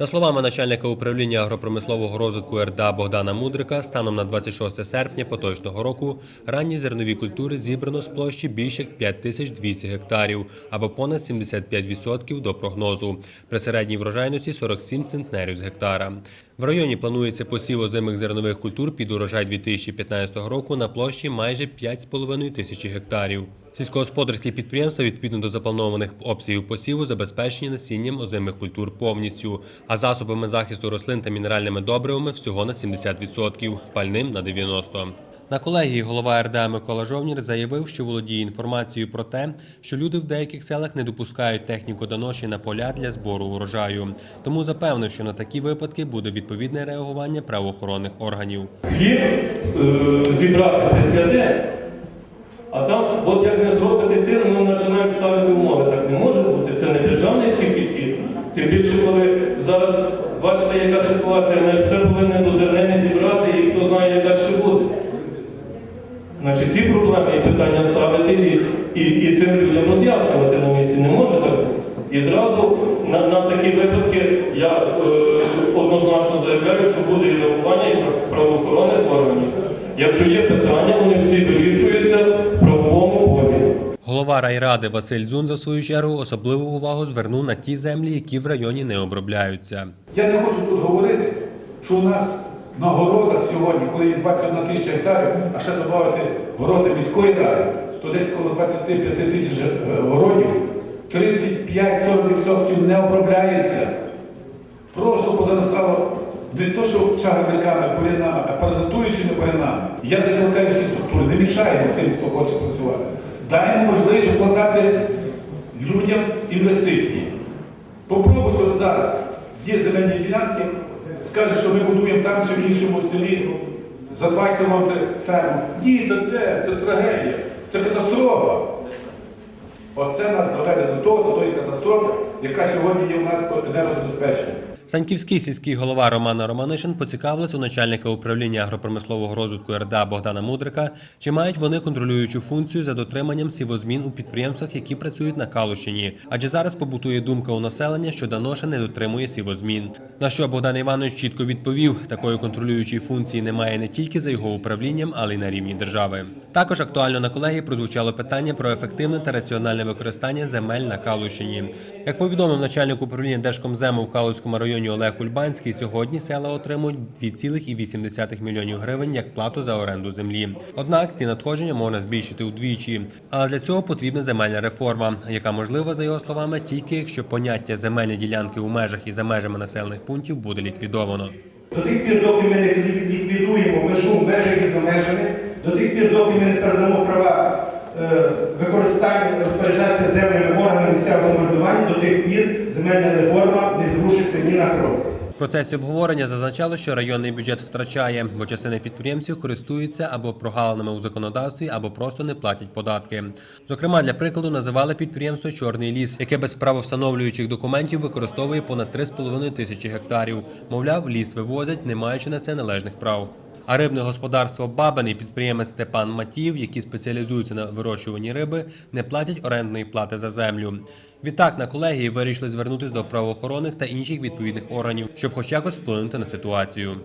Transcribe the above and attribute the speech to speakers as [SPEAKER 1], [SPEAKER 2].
[SPEAKER 1] За словами начальника управління агропромислового розвитку РДА Богдана Мудрика, станом на 26 серпня поточного року ранні зернові культури зібрано з площі більше як 5200 гектарів або понад 75% до прогнозу. При середній врожайності 47 центнерів з гектара. В районі планується посів озимих зернових культур під урожай 2015 року на площі майже 5,5 тисячі гектарів. Сільськогосподарські підприємства відповідно до запланованих обсягів посіву забезпечені насінням озимих культур повністю, а засобами захисту рослин та мінеральними добривами всього на 70%, пальним на 90%. На колегії голова РДА Микола Жовнір заявив, що володіє інформацією про те, що люди в деяких селах не допускають техніку доноші на поля для збору урожаю. Тому запевнив, що на такі випадки буде відповідне реагування правоохоронних органів.
[SPEAKER 2] Хліб е, зібрати це святе, а там, от як не зробити тир, вони починають ставити умови. Так не може бути. Це не державницький підхід. Тим більше, коли зараз бачите, яка ситуація, ми все повинні до зернини зібрати, і хто знає, як далі буде. Значить, ці проблеми і питання ставити і, і, і цим людям роз'яснювати на місці не може так бути. І зразу на, на такі випадки я е, однозначно заявляю, що буде і реагування і правоохоронних органів. Якщо є питання, вони всі вирішуються в правовому полі.
[SPEAKER 1] Голова райради Василь Дзун, за свою чергу, особливу увагу звернув на ті землі, які в районі не обробляються.
[SPEAKER 3] Я не хочу тут говорити, що у нас на городах сьогодні, коли є 21 тисяча гектарів, а ще додати городи міської ради, то десь коло 25 тисяч е, городів, 35-40% не обробляється. Просто позаростало не то, що чагарниками, бурянами, а паразитуючими бурянами. Я закликаю всі структури, не мішаємо тим, хто хоче працювати. Даємо можливість вкладати людям інвестиції. Попробуйте от зараз. Є земельні ділянки, скаже, що ми будуємо там чи в іншому селі за два кілометри ферму. Ні, та де? Це трагедія, це катастрофа. Оце нас доведе до того, до тої катастрофи, яка сьогодні є у нас по енергозабезпеченню.
[SPEAKER 1] Санківський сільський голова Романа Романишин поцікавився у начальника управління агропромислового розвитку РДА Богдана Мудрика, чи мають вони контролюючу функцію за дотриманням сівозмін у підприємствах, які працюють на Калущині. Адже зараз побутує думка у населення, що Даноша не дотримує сівозмін. На що Богдан Іванович чітко відповів, такої контролюючої функції немає не тільки за його управлінням, але й на рівні держави. Також актуально на колегії прозвучало питання про ефективне та раціональне використання земель на Калущині. Як повідомив начальник управління Держкомзему в Калузькому районі Олег Кульбанський, сьогодні села отримують 2,8 мільйонів гривень як плату за оренду землі. Однак ці надходження можна збільшити удвічі. Але для цього потрібна земельна реформа, яка можлива, за його словами, тільки якщо поняття земельні ділянки у межах і за межами населених пунктів буде ліквідовано.
[SPEAKER 4] До тих пір, доки ми не ліквідуємо межу в межах і за межами, до тих пір, доки ми не передамо права е, використання розпоряджатися землями органами місцевого самоврядування, до тих пір земельна реформа ні на крок.
[SPEAKER 1] В процесі обговорення зазначало, що районний бюджет втрачає, бо частина підприємців користуються або прогалинами у законодавстві, або просто не платять податки. Зокрема, для прикладу називали підприємство Чорний ліс, яке без правовстановлюючих документів використовує понад 3,5 тисячі гектарів. Мовляв, ліс вивозять, не маючи на це належних прав. А рибне господарство Бабин і підприємець Степан Матів, які спеціалізуються на вирощуванні риби, не платять орендної плати за землю. Відтак на колегії вирішили звернутися до правоохоронних та інших відповідних органів, щоб хоч якось вплинути на ситуацію.